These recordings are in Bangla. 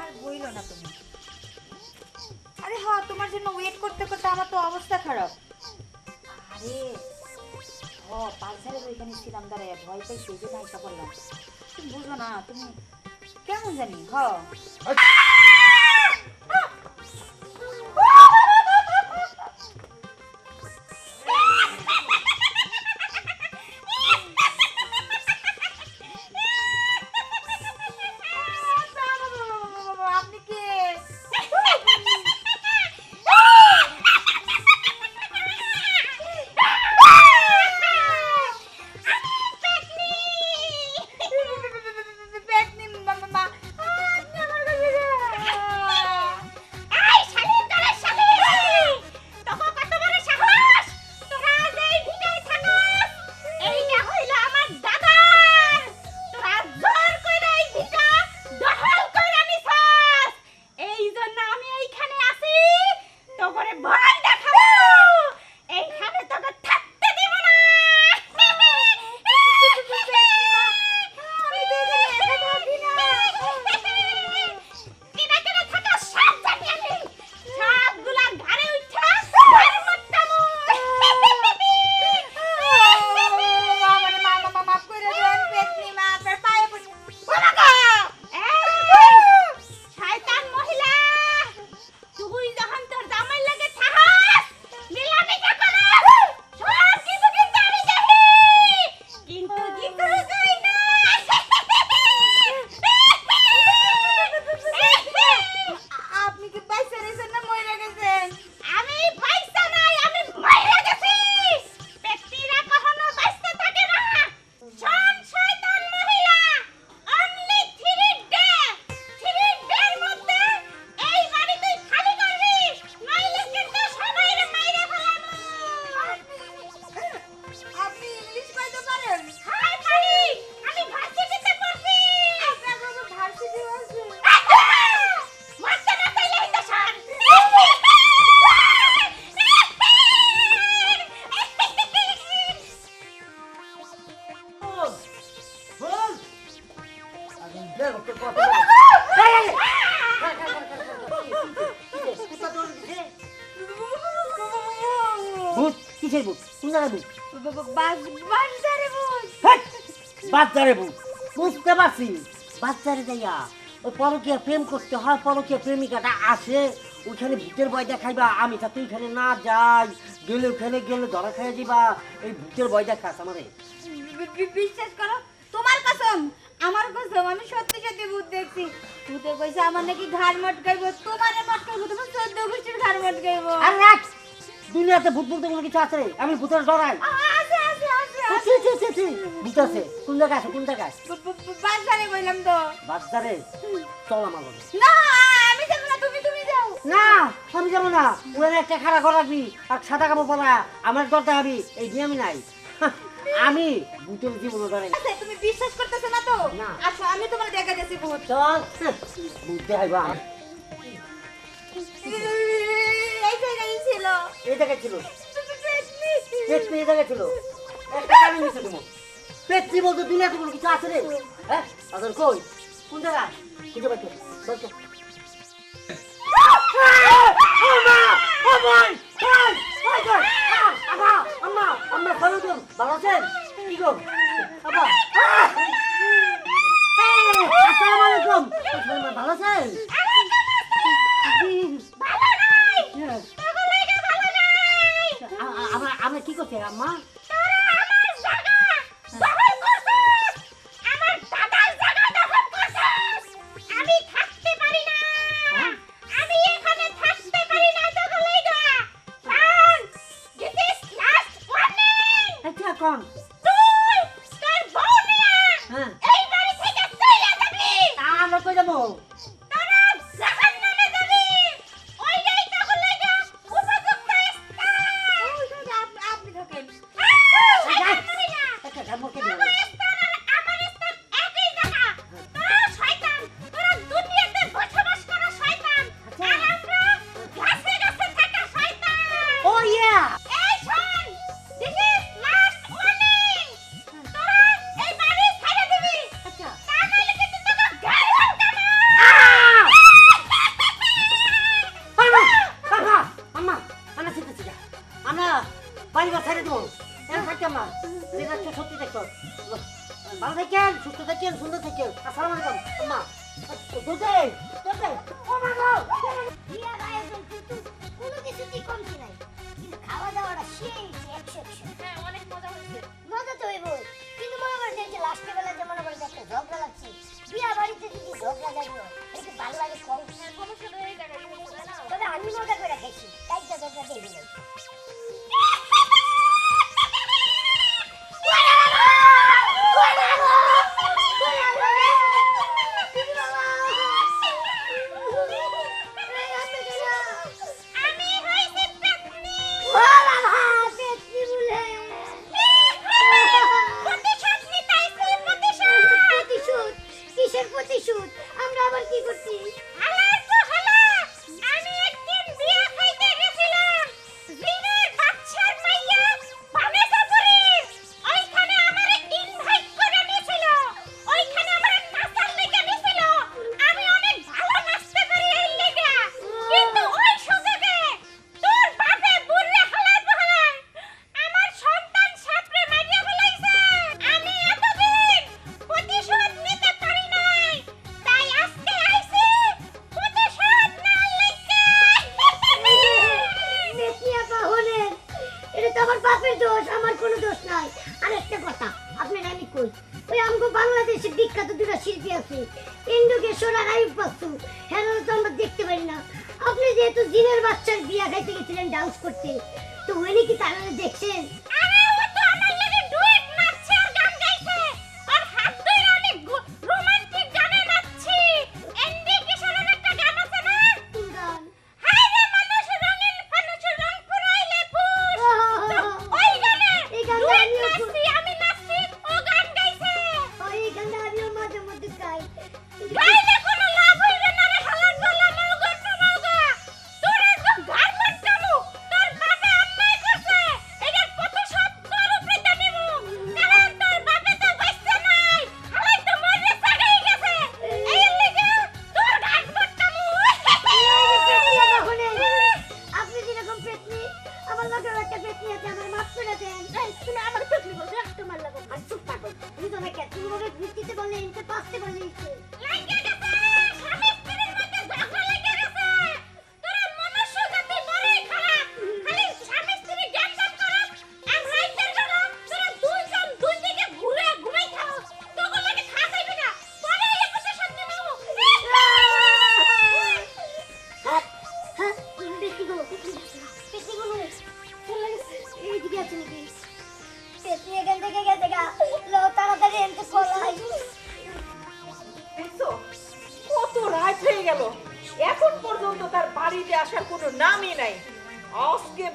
আর বইলো না তুমি। আরে হ তোমার জন্য ওয়েট করতে করতে আমার তো অবস্থা খারাপ। আরে, ও পালসারে ওইখানে ছিলাম, দাঁড়ায়, ভয় পাই সেই জন্য আইসা করলাম তুমি বুঝো না, তুমি কেমন জানি, হ। কিসের কোন জায়গায় বাজারে বুঝতে পারছি। বাচ্চারে যাইয়া ওই পরকীয়া প্রেম করতে হয় পরকীয়া প্রেমিকাটা আসে ওইখানে ভূতের ভয় দেখাইবা আমি যাতে ওইখানে না যাই গেলে ওখানে গেলে ধরা খাইয়া দিবা। এই ভূতের ভয় দেখাস আমারে। বিশ্বাস করো তোমার কসম আমার কসম আমি সত্যি সত্যি ভূত দেখছি। ভূতে কইছে আমার নাকি ঘাড় মটকাইবো তোমারে মটকাইবো দুনিয়াতে ভূত বলতে কোনো কিছু আছে? রে? আমি ভূতের ডরাই আছে আছে আছে। ভূত আছে। কোন জায়গায় আছে? কোন জায়গায়? বাজারে কইলাম তো। বাচ্চারে চল আমার। না আমি যাব না তুমি তুমি যাও। না আমি যাব না। ওরা একটা খাড়া করাবি আর সাদা কাপড় পরা। আমার ডরতে হবি এই দিয়ে আমি নাই। আমি ভূতের জীবন না। আচ্ছা তুমি বিশ্বাস করতেছো না তো? না। আচ্ছা আমি তোমার দেখা যাচ্ছি ভূত। চল ভূত দেখাইবা এই জায়গায় ছিল পেটনি এই জায়গায় ছিল পেটনি বলতে দুনিয়াতে কোনো কিছু আছে রে হ্যাঁ আদর কই কোন জায়গা আম্মা আম্মা আম্মা ভালো আছেন কি গো আব্বা আসসালামু আলাইকুম ভালো আছেন আমরা বাড়িঘর ছেড়ে দেবো। এর থাকতাম না যেটা একটু সত্যি দেখতো ভালো থাকেন সুস্থ থাকেন সুন্দর থাকেন। আসসালামু আলাইকুম। আম্মা দুধে দুধে ও মা গো বিয়ার আয়োজন কিন্তু কোনো কিছুতেই কমতি নাই। কিন্তু খাওয়া দাওয়াটা সেই একশো একশো হ্যাঁ অনেক এটা তো আমার বাপের দোষ, আমার কোনো দোষ নাই। আর একটা কথা, আপনার আমি কই? ওই আমগো বাংলাদেশে বিখ্যাত দুটো শিল্পী আছে, ইন্দুকেশ্বর আর আয়ুব বাস্তু হ্যাঁ তো আমরা দেখতে পারি না। আপনি যেহেতু জিনের বাচ্চার বিয়া খাইতে গেছিলেন ডান্স করতে, তো উনি কি তারা দেখছেন?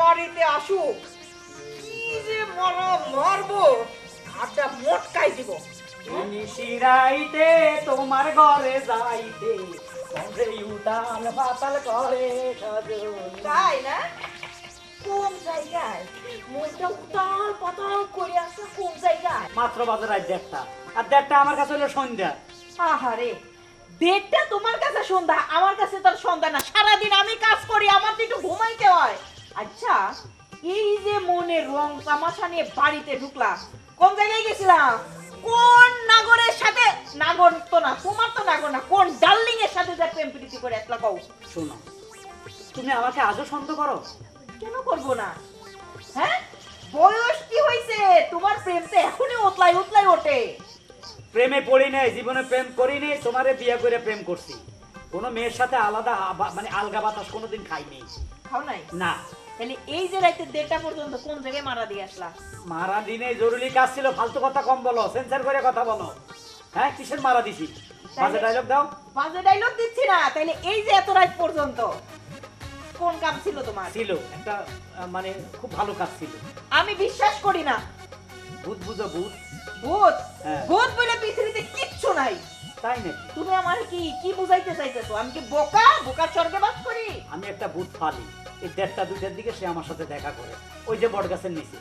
বাড়িতে আসুক কি যে মরা মারবো আড্ডা মোটকাই দিব। নিশিরাইতে তোমার ঘরে যাইতে কবে উতাল পাতাল করে তাই না? কোন জায়গায়? মনটা উতাল পাতাল করে আসে কোন জায়গায়? মাত্র বাজে রাত দেড়টা আর দেড়টা আমার কাছে হলো সন্ধ্যা। আহারে দেড়টা তোমার কাছে সন্ধ্যা আমার কাছে তোর সন্ধ্যা না। সারাদিন আমি কাজ করি আমার তো একটু ঘুমাইতে হয়। আচ্ছা এই যে মনে রং তামাশা নিয়ে বাড়িতে ঢুকলা কোন জায়গায় গেছিলাম কোন নাগরের সাথে? নাগর তো না তোমার তো নাগর না কোন ডার্লিং এর সাথে যা প্রেম প্রীতি করে একলা কও? শোনো তুমি আমাকে আজও সন্দেহ করো? কেন করব না? হ্যাঁ? বয়স কি হয়েছে তোমার প্রেম তো এখনই উতলাই উতলাই ওঠে। প্রেমে পড়ি নাই জীবনে প্রেম করি নাই তোমারে বিয়ে করে প্রেম করছি। কোনো মেয়ের সাথে আলাদা মানে আলগা বাতাস কোনোদিন খাইনি। খাও নাই? না। তাহলে এই যে রাইতে দেড়টা পর্যন্ত কোন জায়গায় মারা দিয়ে আসলা? মারা দিনে জরুরি কাজ ছিল ফালতু কথা কম বলো সেন্সার করে কথা বলো। হ্যাঁ কিসের মারা দিছি? বাজে ডায়লগ দাও। বাজে ডাইলগ দিচ্ছি না তাইলে এই যে এত রাত পর্যন্ত কোন কাম ছিল তোমার? ছিল একটা মানে খুব ভালো কাজ ছিল। আমি বিশ্বাস করি না। ভূত বুঝো ভূত। ভূত? হ্যাঁ। ভূত বলে পৃথিবীতে কিচ্ছু নাই। তাই নাকি? তুমি আমার কি কি বুঝাইতে চাইতেছো? আমি কি বোকা? বোকা স্বর্গে বাস করি? আমি একটা ভূত পালি এই দেড়টা দুইটার দিকে সে আমার সাথে দেখা করে। ওই যে বট গাছের নিচে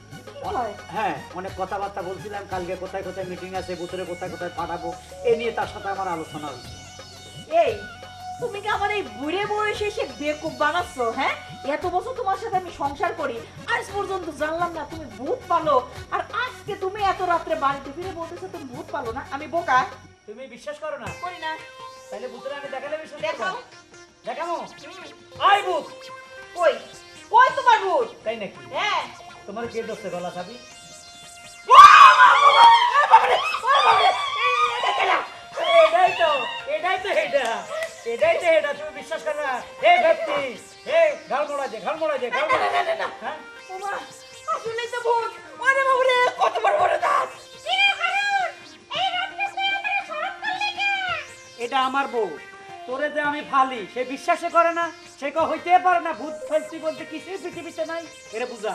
হ্যাঁ? অনেক কথাবার্তা বলছিলাম কালকে কোথায় কোথায় মিটিং আছে ভূতরে কোথায় কোথায় পাঠাবো এ নিয়ে তার সাথে আমার আলোচনা হয়েছে। এই তুমি কি আমার এই বুড়ে বয়সে এসে বেকুব বানাচ্ছো হ্যাঁ? এত বছর তোমার সাথে আমি সংসার করি আজ পর্যন্ত জানলাম না তুমি ভূত পালো আর আজকে তুমি এত রাত্রে বাড়িতে ফিরে বলতেছো তুমি ভূত পালো না আমি বোকা। তুমি বিশ্বাস করো না? করি না। তাহলে ভূতের আমি দেখালে বিশ্বাস দেখাও। দেখাবো আই ভূত! কই? কই তোমার ভূত? তাই নাকি? হ্যাঁ। তোমার কে দোষে গলা চাবি এটাই তো এটাই তো এটা এটাই তো এটা তুমি বিশ্বাস করো না। হে ব্যক্তি হে ঘাল মোড়া দে ঘাল মোড়া দে ঘাল মোড়া হ্যাঁ? ওমা আসলে তো ভূত। ওরে বাবরে কত বড় বড় দাঁত এটা আমার বউ। তোরে যে আমি ফালি সে বিশ্বাসে করে না। সে হইতে পারে না ভূত ফেলছি বলতে কিছুই পৃথিবীতে নাই? এটা বুঝা।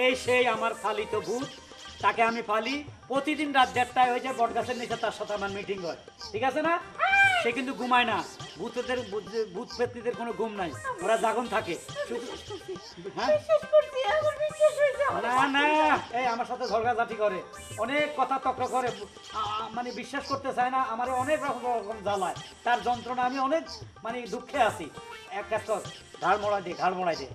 এই সেই আমার ফালিত ভূত, তাকে আমি ফালি প্রতিদিন রাত দেড়টায় হয়েছে বটগাছের নিচে তার সাথে আমার মিটিং হয়। ঠিক আছে না? সে কিন্তু ঘুমায় না। ভূতদের, ভূত- ভূত কোনো ঘুম নাই। ওরা জাগন থাকে। হ্যাঁ? না না। এই, আমার সাথে ঝগড়াঝাটি করে। অনেক কথা তক্র করে। মানে বিশ্বাস করতে চায় না। আমার অনেক রকম রকম জ্বালায়। তার যন্ত্রণা আমি অনেক মানে দুঃখে আছি। এক কাজ ঘাড় মোড়াই দে, ঘাড় মোড়াই দে।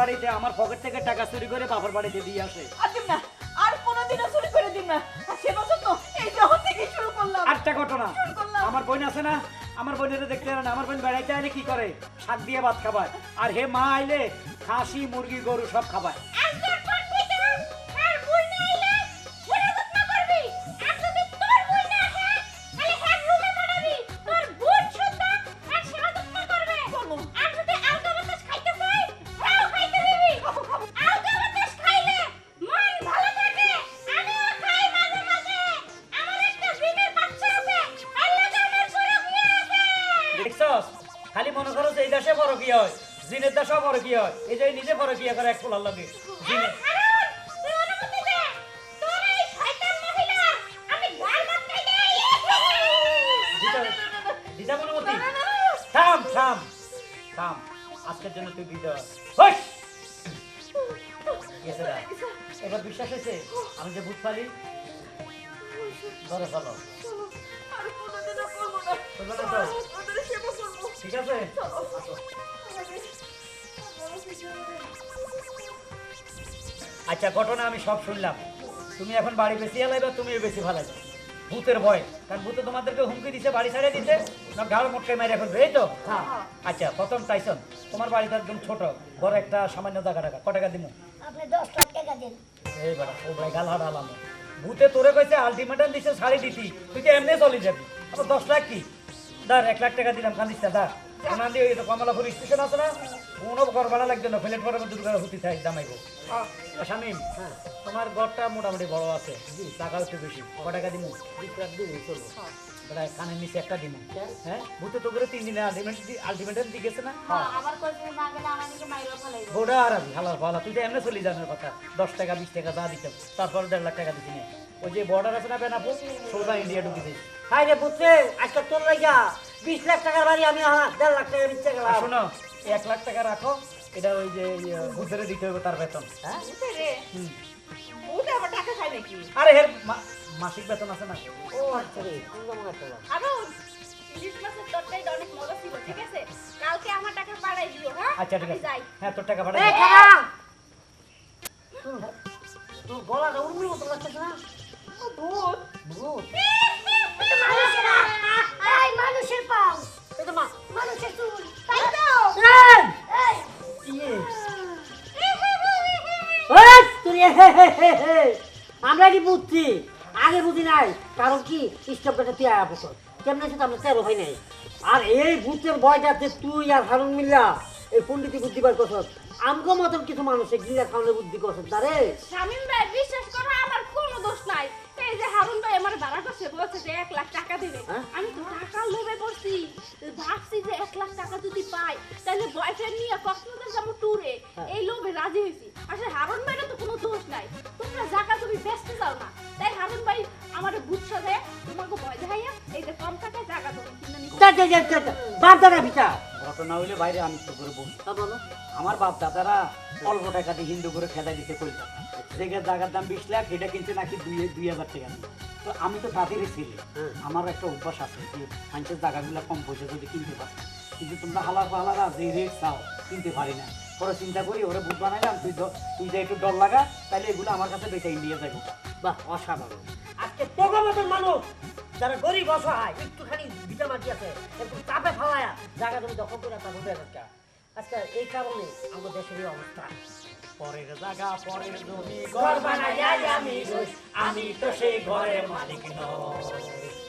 বাড়িতে আমার পকেট থেকে টাকা চুরি করে বাপের বাড়িতে দিয়ে আসে। আর কোনদিনও না আর কোনোদিনও চুরি করে দিন না। সে বছর তো এই যখন থেকে শুরু করলাম। আরেকটা ঘটনা। আমার বোন আছে না আমার বোনের দেখতে না আমার বোন বেড়াইতে আইলে কি করে? শাক দিয়ে ভাত খাবায় আর হে মা আইলে খাসি মুরগি গরু সব খাবায় খালি মনে করো যে এই দেশে বড় কি হয় জিনের দেশেও বড় কি হয় এই যে নিজে বড় কি করে এক পোলার লাগে। জিনে দিদা- দিদা মনোমতি থাম থাম থাম আজকের জন্য তুই বিদায় এবার বিশ্বাস হয়েছে? আমি যে ভূত পালি ধরে চলো ঠিক আছে আচ্ছা ঘটনা আমি সব শুনলাম। তুমি এখন বাড়ি বেশি এলাইবা তুমিও বেশি ভালো ভূতের ভয়। কারণ ভূতে তোমাদেরকে হুমকি দিছে বাড়ি ছাড়িয়ে দিতে না ঘাড় মোটকে মেরে এখন এই তো? হ্যাঁ। আচ্ছা প্রথম টাইসন তোমার বাড়িতে একদম ছোট ঘরে একটা সামান্য টাকা টাকা ক টাকা দিব আপনি দশ টাকা দিন। এই বেড়া ও ভাই গাল হাড় আলাম ভূতে তোরে কইছে আলটিমেটাম দিছে শাড়ি দিতি। তুই তো এমনি চলে যাবি। আবার দশ লাখ কি? দাঁড় এক লাখ টাকা দিলাম কান্দিস না দা ওনা দিয়ে ওই তো কমলাপুর স্টেশন আছে না? কোনো ঘর ভাড়া লাগবে না ফ্লেট ভাড়া দুটো করে হুতি থাক দামাইবো শামিম তোমার ঘরটা মোটামুটি বড় আছে টাকা একটু বেশি ক টাকা দিবি কানের নিচে একটা দিমু। হ্যাঁ? ভূতে তো করে তিন দিনে আলটিমেট আলটিমেটাম দিয়ে গেছে না? গোড়া আর হালার ভালা তুই তো এমনি চলে যাওয়ার কথা। দশ টাকা বিশ টাকা যা দিতাম তারপর দেড় লাখ টাকা দিচ্ছি ওই যে বর্ডার আছে না বেনাপুর সোজা ইন্ডিয়া ঢুকে দিস হাই রে বুঝছে আজকে তোর লাগা বিশ লাখ টাকার বাড়ি আমি দেড় লাখ টাকা দিচ্ছে গেলাম। শোনো এক লাখ টাকা রাখো এটা ওই যে বুদ্ধরে দিতে হবে তার বেতন। হ্যাঁ? বুঝতে রে হুম। ওটা আবার টাকা খায় নাকি? আরে হের মাসিক বেতন আছে না? ও আচ্ছা রে তুমি কেমন একটা হারুন ইলিশ মাছের তরকারিটা অনেক মজা ছিল ঠিক আছে? কালকে আমার টাকা পাঠাই দিও হ্যাঁ? আচ্ছা ঠিক আছে। হ্যাঁ তোর টাকা এই পাঠাই তোর গলাটা উর্মির মতো লাগতেছে না? ভূত ভূত মানুষের এই মানুষের পাও এই মা মানুষের চুল তাই তো এই! এই। এই, তুই এ হে হে হে হে। আমরা কি বুঝছি? আগে বুঝি নাই কারণ কি? স্টপ কেটে তুই আয়া বছর কেমন আছে আমরা তেরো হয় নাই? আর এই ভূতের ভয়টাতে তুই আর হারুন মিল্লা এই পন্ডিতি বুদ্ধি বার করছ। আমগো মতন কিছু মানুষে গিলা খাওয়ানোর বুদ্ধি করছ তারে? শামিম ভাই বিশ্বাস করো আমার কোনো দোষ নাই। এই এই যে হারুন ভাই আমার ভাড়া করছে বলছে যে এক লাখ টাকা দেবে। হ্যাঁ? আমি তো টাকার লোভে পড়ছি ভাবছি যে এক লাখ টাকা যদি পাই তাহলে বয়ফ্রেন্ড নিয়ে কক্সবাজার যাব ট্যুরে হ্যাঁ। এই লোভে রাজি হয়েছি। আসলে হারুন ভাইয়ের তো কোনো দোষ নাই। তোমরা জায়গা তুমি ব্যস্ত যাও না। তাই হারুন ভাই আমার বুঝছ যে তোমাকে ভয় দেখাইয়া এই যে কম টাকায় জায়গা। বাপ দাদা বিচার ঘটনা হইলে বাইরে আমি তো করে বলছি আমার বাপ দাদারা অল্প টাকা দিয়ে হিন্দু করে খেদাই দিতে কলকাতা জায়গার জায়গার দাম বিশ লাখ এটা কিনছে নাকি দুই দুই হাজার টাকা তো আমি তো তাদেরই ছেলে। হুম। আমার একটা অভ্যাস আছে যে মানুষের জায়গাগুলো কম পয়সা যদি কিনতে পারি। কিন্তু তোমরা হালার হালারা যে রেট চাও কিনতে পারি না। পরে চিন্তা করি ওরা বুধ বানাইলাম তুই তুই যে একটু ডর লাগা তাহলে এগুলো আমার কাছে বেঁচে ইন্ডিয়া যাব। বাহ অসাধারণ। আজকে তোগো মতন মানুষ যারা গরিব অসহায় একটুখানি ভিটা মাটি আছে একটু চাপে ফালায়া জায়গা তুমি দখল করে তা আজকে এই কারণে আমাদের দেশের অবস্থা। পরের জায়গা পরের জমি ঘর বানাই আমি আমি তো সেই ঘরের মালিক নয়